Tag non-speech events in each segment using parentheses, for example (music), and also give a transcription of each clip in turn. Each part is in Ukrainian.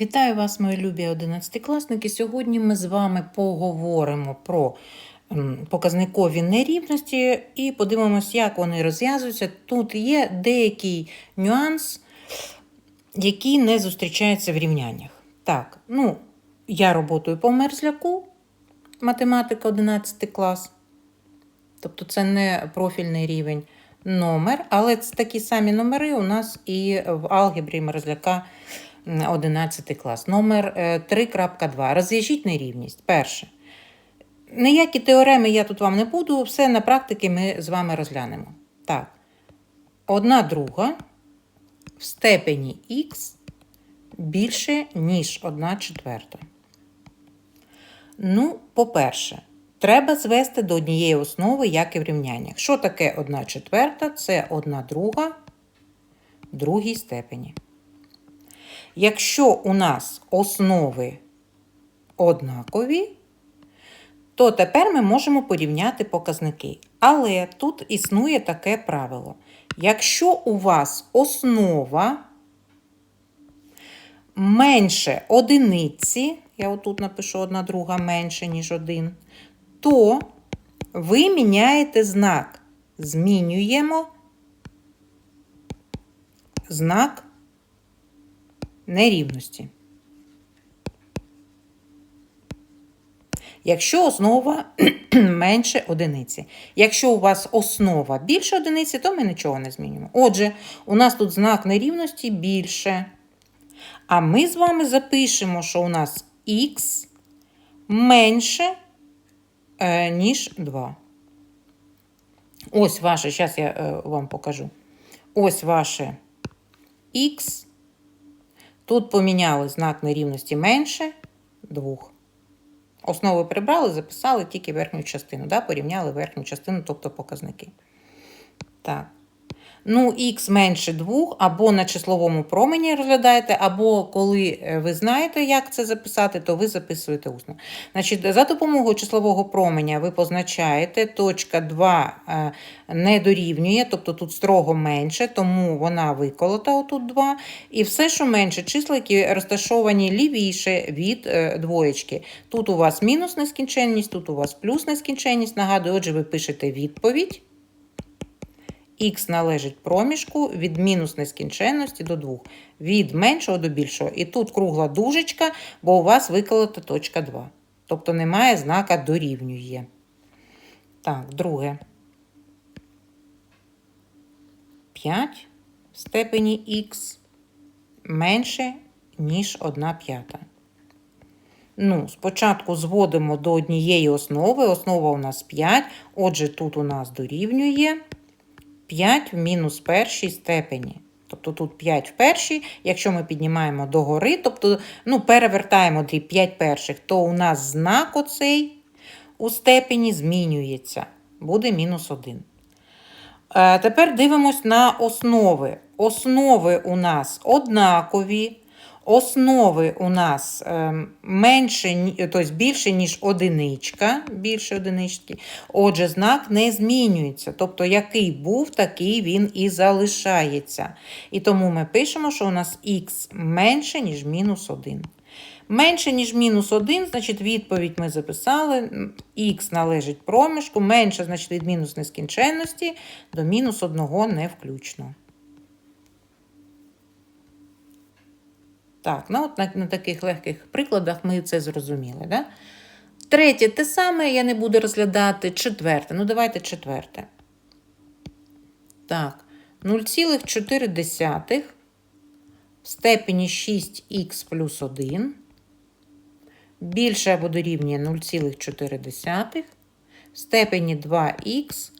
Вітаю вас, мої любі одинадцятикласники. Сьогодні ми з вами поговоримо про показникові нерівності і подивимося, як вони розв'язуються. Тут є деякий нюанс, який не зустрічається в рівняннях. Так, ну, я роботаю по мерзляку, математика 11 клас. Тобто це не профільний рівень номер, але це такі самі номери у нас і в алгебрі мерзляка 11 клас. Номер е, 3.2. Розв'яжіть нерівність. Перше. Ніякі теореми я тут вам не буду, все на практиці ми з вами розглянемо. Так. Одна друга в степені х більше, ніж 1 четверта. Ну, по-перше, треба звести до однієї основи, як і в рівняннях. Що таке 1 четверта? Це 1 друга другій степені. Якщо у нас основи однакові, то тепер ми можемо порівняти показники. Але тут існує таке правило. Якщо у вас основа менше одиниці, я отут напишу одна друга менше, ніж один, то ви міняєте знак. Змінюємо знак нерівності. Якщо основа (clears throat) менше одиниці. Якщо у вас основа більше одиниці, то ми нічого не змінюємо. Отже, у нас тут знак нерівності більше. А ми з вами запишемо, що у нас х менше, е, ніж 2. Ось ваше, зараз я е, вам покажу. Ось ваше х. Тут поміняли знак нерівності менше 2. Основи прибрали, записали тільки верхню частину, да? порівняли верхню частину, тобто показники. Так. Ну, х менше 2, або на числовому промені розглядаєте, або коли е, ви знаєте, як це записати, то ви записуєте усно. Значить, За допомогою числового променя ви позначаєте, точка 2 е, не дорівнює, тобто тут строго менше, тому вона виколота отут 2. І все, що менше, числа, які розташовані лівіше від е, двоєчки. Тут у вас мінус нескінченність, тут у вас плюс нескінченність. Нагадую, отже, ви пишете відповідь. Х належить проміжку від мінус нескінченності до 2, від меншого до більшого. І тут кругла дужечка, бо у вас виколота точка 2. Тобто немає знака дорівнює. Так, друге. 5 в степені х менше, ніж 1 п'ята. Ну, спочатку зводимо до однієї основи. Основа у нас 5. Отже, тут у нас дорівнює 5 в мінус першій степені. Тобто тут 5 в першій, якщо ми піднімаємо догори, тобто ну, перевертаємо дріб 5 перших, то у нас знак оцей у степені змінюється. Буде мінус 1. Е, тепер дивимось на основи. Основи у нас однакові. Основи у нас е, менше, тобто більше, ніж одиничка, більше одинички. Отже, знак не змінюється. Тобто, який був, такий він і залишається. І тому ми пишемо, що у нас х менше, ніж мінус 1. Менше, ніж мінус 1, значить відповідь ми записали. Х належить проміжку, менше, значить від мінус нескінченності до мінус 1 не включно. Так, ну от на, на таких легких прикладах ми це зрозуміли. Да? Третє те саме я не буду розглядати. Четверте. Ну, давайте четверте. Так, 0,4 в степені 6х плюс 1 більше або дорівнює 0,4 в степені 2х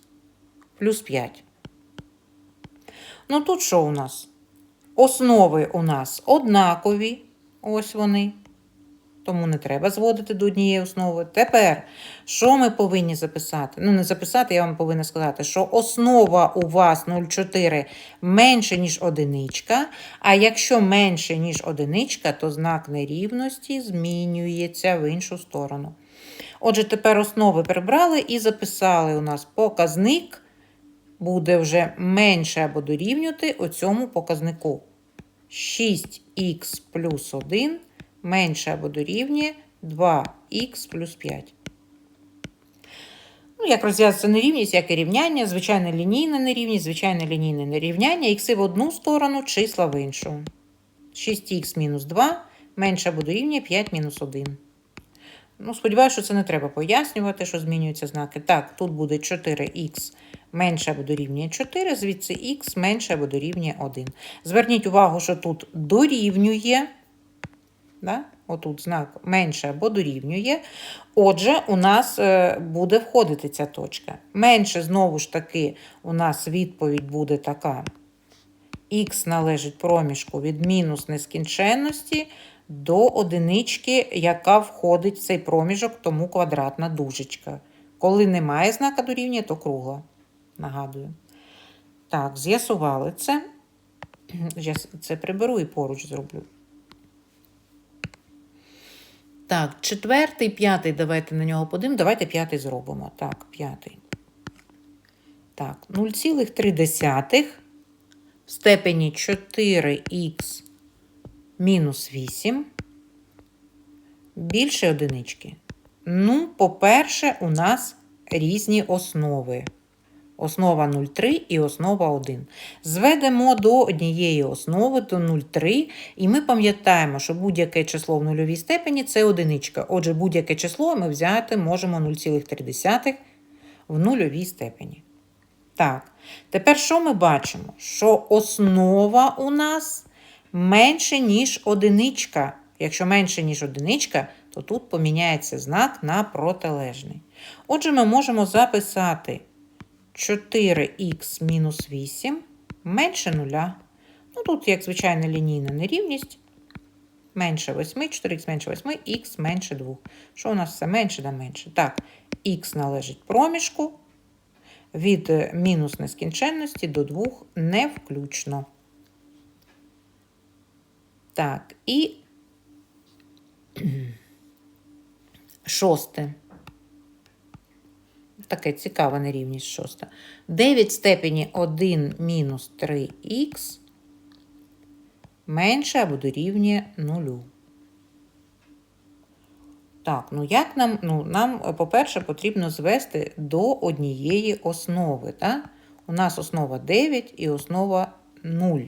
плюс 5. Ну, тут що у нас? Основи у нас однакові, ось вони. Тому не треба зводити до однієї основи. Тепер, що ми повинні записати? Ну, не записати, я вам повинна сказати, що основа у вас 0,4 менше, ніж одиничка. А якщо менше, ніж одиничка, то знак нерівності змінюється в іншу сторону. Отже, тепер основи прибрали і записали у нас показник буде вже менше або дорівнювати оцьому показнику. 6х плюс 1 менше або дорівнює 2х плюс 5. Ну, як розв'язати нерівність, як і рівняння, звичайне лінійне нерівність, звичайне лінійне нерівняння, ікси в одну сторону, числа в іншу. 6х мінус 2 менше або дорівнює 5 мінус 1. Ну, сподіваюся, що це не треба пояснювати, що змінюються знаки. Так, тут буде 4х менше або дорівнює 4, звідси х менше або дорівнює 1. Зверніть увагу, що тут дорівнює. Да? Отут знак менше або дорівнює. Отже, у нас е, буде входити ця точка. Менше, знову ж таки, у нас відповідь буде така. Х належить проміжку від мінус нескінченності до одинички, яка входить в цей проміжок, тому квадратна дужечка. Коли немає знака дорівнює, то кругла. Нагадую. Так, з'ясували це. Я це приберу і поруч зроблю. Так, четвертий, п'ятий, давайте на нього подивимо. Давайте п'ятий зробимо. Так, п'ятий. Так, 0,3 в степені 4х мінус 8 більше одинички. Ну, по-перше, у нас різні основи. Основа 0,3 і основа 1. Зведемо до однієї основи, до 0,3, і ми пам'ятаємо, що будь-яке число в нульовій степені це одиничка. Отже, будь-яке число ми взяти можемо 0,3 в нульовій степені. Так, тепер що ми бачимо? Що основа у нас менше, ніж одиничка. Якщо менше, ніж одиничка, то тут поміняється знак на протилежний. Отже, ми можемо записати 4х мінус 8 менше 0. Ну, тут, як звичайна лінійна нерівність. Менше 8, 4х менше 8, х менше 2. Що у нас все менше да менше? Так, х належить проміжку від мінус нескінченності до 2 не включно. Так, і (clears throat) шосте. Таке цікава нерівність шоста. 9 в степені 1 мінус 3х менше або дорівнює 0. Так, ну як нам, ну, нам, по-перше, потрібно звести до однієї основи. Так? У нас основа 9 і основа 0.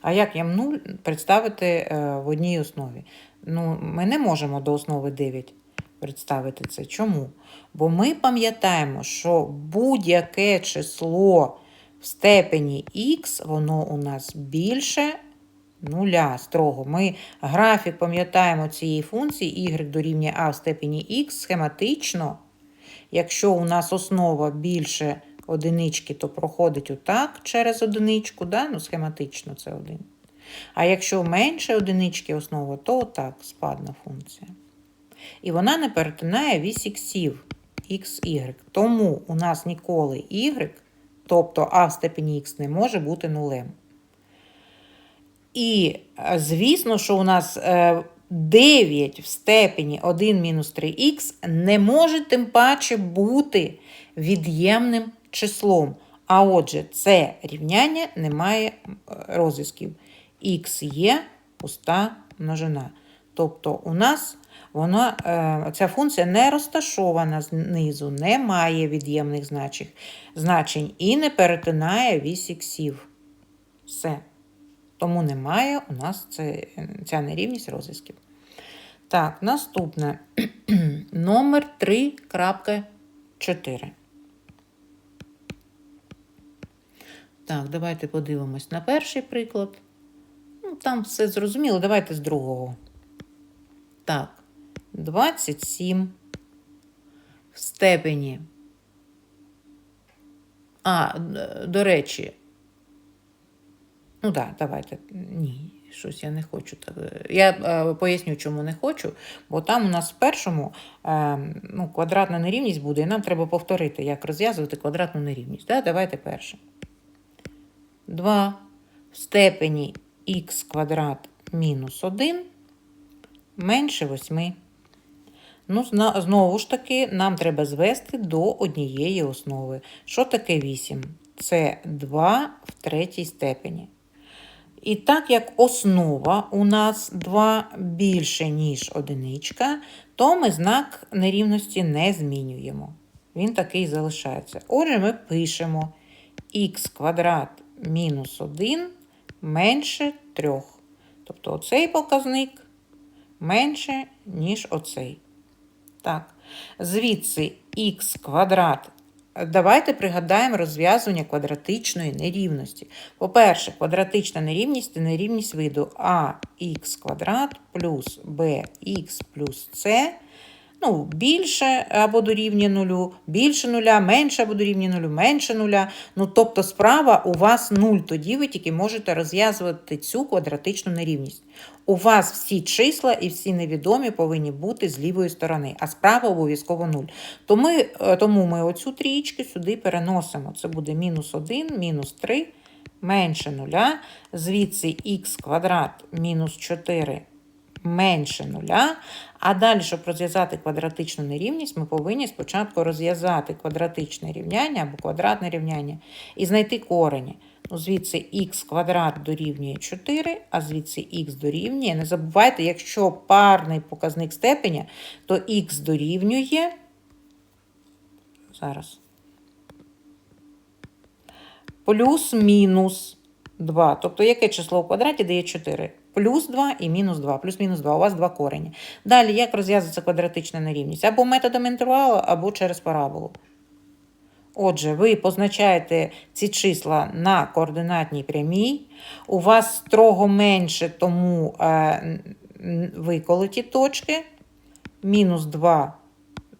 А як я 0 представити е, в одній основі? Ну, Ми не можемо до основи 9 представити це. Чому? Бо ми пам'ятаємо, що будь-яке число в степені х, воно у нас більше нуля строго. Ми графік пам'ятаємо цієї функції y дорівнює а в степені х схематично. Якщо у нас основа більше одинички, то проходить отак через одиничку, да? ну, схематично це один. А якщо менше одинички основа, то отак спадна функція. І вона не перетинає вісь іксів x, y. Тому у нас ніколи y, тобто а в степені х не може бути нулем. І, звісно, що у нас 9 в степені 1 мінус 3х не може тим паче бути від'ємним числом. А отже, це рівняння не має розв'язків. Х є пуста множина. Тобто у нас вона, е, ця функція не розташована знизу, не має від'ємних значень і не перетинає вісь іксів. Все. Тому немає у нас це, ця нерівність розв'язків. Так, наступне (clears throat) номер 3.4. Так, давайте подивимось на перший приклад. Ну, Там все зрозуміло. Давайте з другого. Так, 27 в степені. А, до речі, ну так, да, давайте. Ні, щось я не хочу. так. Я е, поясню, чому не хочу, бо там у нас в першому е, ну, квадратна нерівність буде, і нам треба повторити, як розв'язувати квадратну нерівність. Да? Давайте перше. 2 в степені х квадрат мінус 1 менше 8. Ну, знову ж таки, нам треба звести до однієї основи. Що таке 8? Це 2 в третій степені. І так як основа у нас 2 більше, ніж одиничка, то ми знак нерівності не змінюємо. Він такий залишається. Отже, ми пишемо х квадрат мінус 1 менше 3. Тобто оцей показник менше, ніж оцей. Так. Звідси х квадрат. Давайте пригадаємо розв'язування квадратичної нерівності. По-перше, квадратична нерівність це нерівність виду ax квадрат плюс bx плюс c ну, більше або дорівнює нулю, більше нуля, менше або дорівнює нулю, менше нуля. Ну, тобто справа у вас нуль, тоді ви тільки можете розв'язувати цю квадратичну нерівність. У вас всі числа і всі невідомі повинні бути з лівої сторони, а справа обов'язково нуль. То е, тому ми оцю трієчку сюди переносимо. Це буде мінус 1, мінус 3, менше нуля. Звідси х квадрат мінус 4 менше нуля. А далі, щоб розв'язати квадратичну нерівність, ми повинні спочатку розв'язати квадратичне рівняння або квадратне рівняння і знайти корені. Ну, звідси х квадрат дорівнює 4, а звідси х дорівнює. Не забувайте, якщо парний показник степеня, то х дорівнює. Зараз. Плюс-мінус 2. Тобто, яке число в квадраті дає 4? Плюс 2 і мінус 2. Плюс-мінус 2. У вас два корені. Далі, як розв'язується квадратична нерівність? Або методом інтервалу, або через параболу. Отже, ви позначаєте ці числа на координатній прямій. У вас строго менше, тому е, виколоті точки. Мінус 2,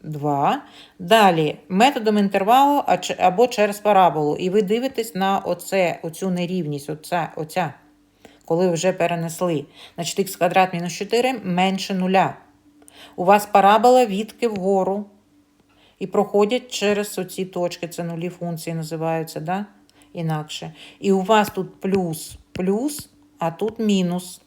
2. Далі методом інтервалу або через параболу. І ви дивитесь на оце, оцю нерівність, оця, оця, коли вже перенесли. Значить, х квадрат мінус 4 менше нуля. У вас парабола відки вгору. І проходять через оці точки, це нулі функції називаються, да? інакше. І у вас тут плюс, плюс, а тут мінус.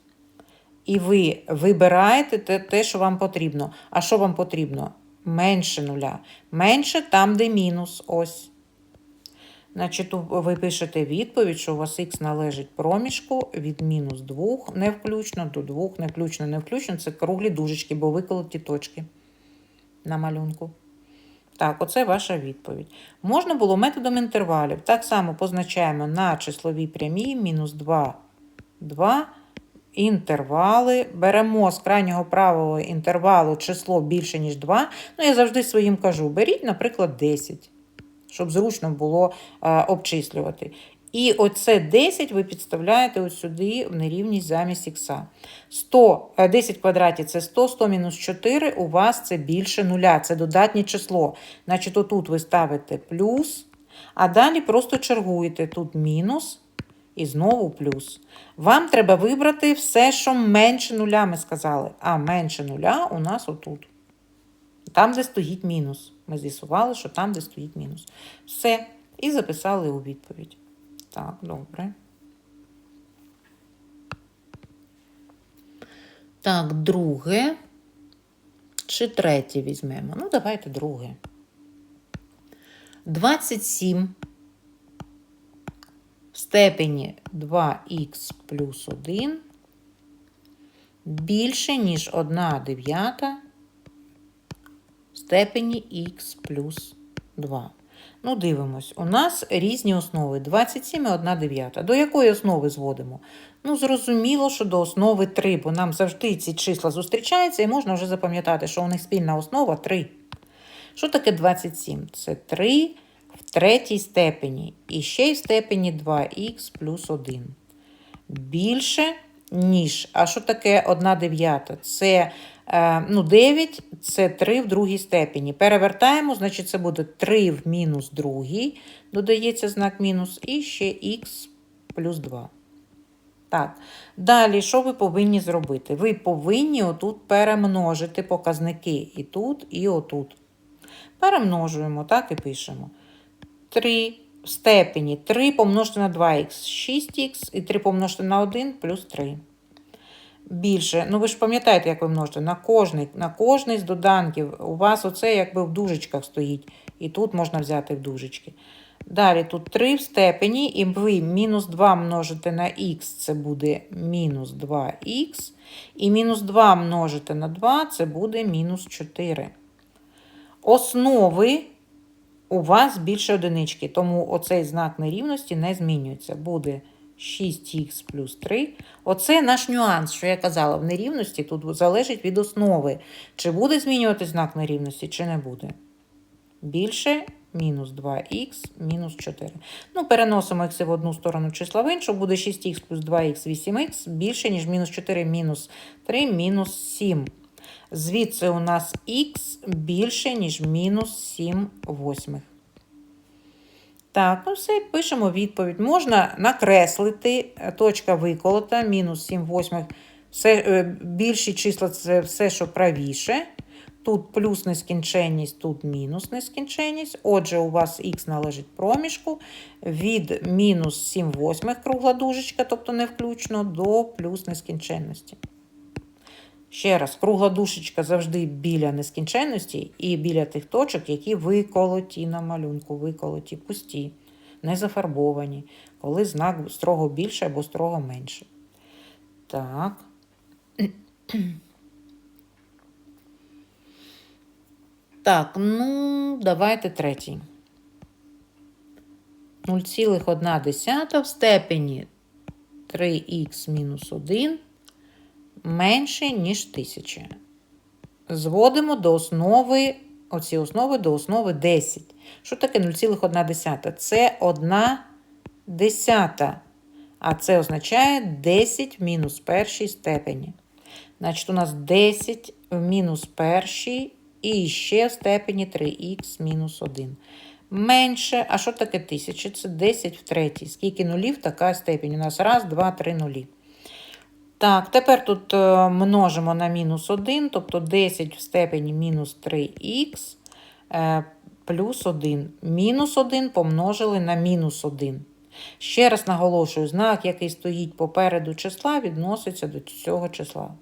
І ви вибираєте те, те, що вам потрібно. А що вам потрібно? Менше нуля. Менше там, де мінус. Ось. Значить, у- ви пишете відповідь, що у вас х належить проміжку від мінус 2 не включно до 2 не включно, не включно. Це круглі дужечки, бо виколоті точки на малюнку. Так, оце ваша відповідь. Можна було методом інтервалів. Так само позначаємо на числовій прямій мінус 2, 2, інтервали. Беремо з крайнього правого інтервалу число більше, ніж 2. Ну, я завжди своїм кажу: беріть, наприклад, 10, щоб зручно було е, обчислювати. І оце 10 ви підставляєте ось сюди в нерівність замість х. 100, е, 10 квадратів це 100, 100 мінус 4, у вас це більше нуля, це додатнє число. Значить, отут ви ставите плюс, а далі просто чергуєте тут мінус і знову плюс. Вам треба вибрати все, що менше нуля, ми сказали. А менше нуля у нас отут. Там, де стоїть мінус. Ми з'ясували, що там, де стоїть мінус. Все. І записали у відповідь. Так, добре. Так, друге. Чи третє візьмемо? Ну, давайте друге. 27 в степені 2х плюс 1 більше, ніж 1 дев'ята степені х плюс 2. Ну, дивимось. У нас різні основи. 27 і 1 дев'ята. До якої основи зводимо? Ну, зрозуміло, що до основи 3, бо нам завжди ці числа зустрічаються, і можна вже запам'ятати, що у них спільна основа 3. Що таке 27? Це 3 в третій степені. І ще й в степені 2х плюс 1. Більше, ніж. А що таке 1 дев'ята? Це е, ну, 9 це 3 в другій степені. Перевертаємо, значить, це буде 3 в мінус другій, додається знак мінус, і ще х плюс 2. Так, далі, що ви повинні зробити? Ви повинні отут перемножити показники і тут, і отут. Перемножуємо, так і пишемо. 3 в степені 3 помножити на 2х 6х і 3 помножити на 1 плюс 3. Більше, ну ви ж пам'ятаєте, як ви множите, на кожний, на кожний з доданків у вас оце якби в дужечках стоїть. І тут можна взяти в дужечки. Далі тут 3 в степені, і ви мінус 2 множите на х, це буде мінус 2х. І мінус 2 множите на 2, це буде мінус 4. Основи у вас більше одинички, тому оцей знак нерівності не змінюється. Буде 6х плюс 3. Оце наш нюанс, що я казала, в нерівності тут залежить від основи. Чи буде змінювати знак нерівності, чи не буде. Більше мінус 2х, мінус 4. Ну, переносимо х в одну сторону числа в іншу, буде 6х плюс 2х, 8х, більше, ніж мінус 4, мінус 3, мінус 7. Звідси у нас х більше, ніж мінус 7 восьмих. Так, ну все, пишемо відповідь. Можна накреслити е, точка виколота, мінус 7 восьмих. Все, е, більші числа це все, що правіше. Тут плюс нескінченність, тут мінус нескінченність. Отже, у вас х належить проміжку від мінус 7 восьмих кругла дужечка, тобто не включно, до плюс нескінченності. Ще раз, кругла дужечка завжди біля нескінченності і біля тих точок, які виколоті на малюнку, виколоті, пусті, не зафарбовані, коли знак строго більше або строго менше. Так. (clears throat) Так, ну, давайте третій. 0,1 в степені 3х мінус 1 менше, ніж 1000. Зводимо до основи, оці основи до основи 10. Що таке 0,1? Це 1 десята. А це означає 10 в мінус першій степені. Значить, у нас 10 в мінус першій і ще в степені 3х мінус 1. Менше, а що таке 1000? Це 10 в третій. Скільки нулів, така степень. У нас раз, два, три нулі. Так, тепер тут е, множимо на мінус 1, тобто 10 в степені мінус 3х е, плюс 1. Мінус 1 помножили на мінус 1. Ще раз наголошую, знак, який стоїть попереду числа, відноситься до цього числа.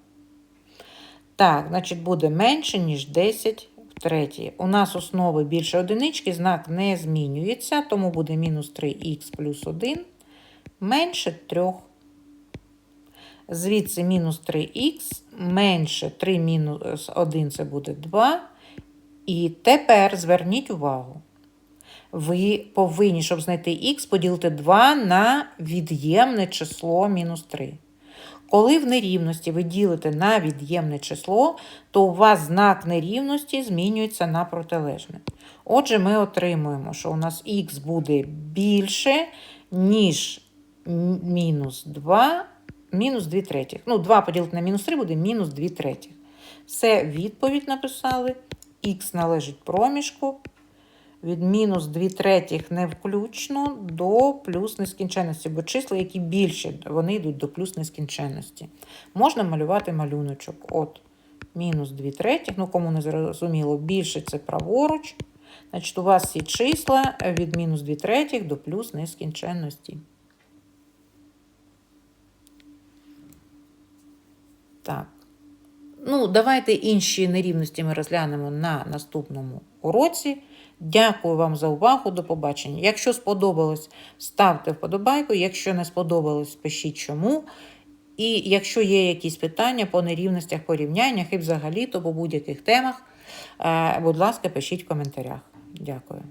Так, значить, буде менше, ніж 10 в третій. У нас основи більше одинички, знак не змінюється, тому буде мінус 3х плюс 1 менше 3. Звідси мінус 3х менше 3 мінус 1 це буде 2. І тепер зверніть увагу. Ви повинні, щоб знайти х, поділити 2 на від'ємне число мінус 3. Коли в нерівності ви ділите на від'ємне число, то у вас знак нерівності змінюється на протилежне. Отже, ми отримуємо, що у нас х буде більше, ніж мінус 2, мінус 2 третіх. Ну, 2 поділити на мінус 3 буде мінус 2 третіх. Все, відповідь написали. Х належить проміжку. Від мінус 2 третіх не включно до плюс нескінченності, бо числа, які більше, вони йдуть до плюс нескінченності. Можна малювати малюночок. От мінус 2 третіх, ну кому не зрозуміло, більше це праворуч. Значить, у вас всі числа від мінус 2 третіх до плюс нескінченності. Так. Ну, давайте інші нерівності ми розглянемо на наступному уроці. Дякую вам за увагу. До побачення. Якщо сподобалось, ставте вподобайку. Якщо не сподобалось, пишіть чому. І якщо є якісь питання по нерівностях, порівняннях і взагалі, то по будь-яких темах, е, будь ласка, пишіть в коментарях. Дякую.